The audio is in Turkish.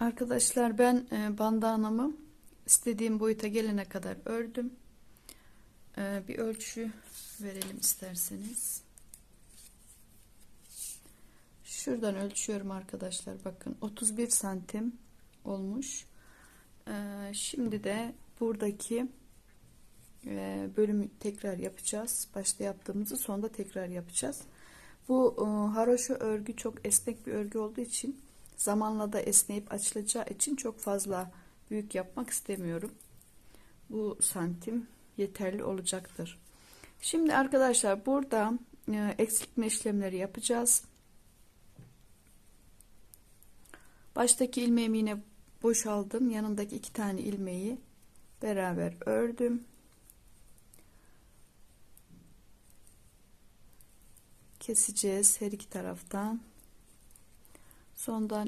Arkadaşlar ben e, bandanamı istediğim boyuta gelene kadar ördüm. E, bir ölçü verelim isterseniz. Şuradan ölçüyorum arkadaşlar. Bakın 31 santim olmuş. E, şimdi de buradaki bölümü tekrar yapacağız. Başta yaptığımızı sonda tekrar yapacağız. Bu haroşa örgü çok esnek bir örgü olduğu için zamanla da esneyip açılacağı için çok fazla büyük yapmak istemiyorum. Bu santim yeterli olacaktır. Şimdi arkadaşlar burada e, eksiltme işlemleri yapacağız. Baştaki ilmeğimi yine boşaldım. Yanındaki iki tane ilmeği beraber ördüm. Keseceğiz her iki taraftan. Sondan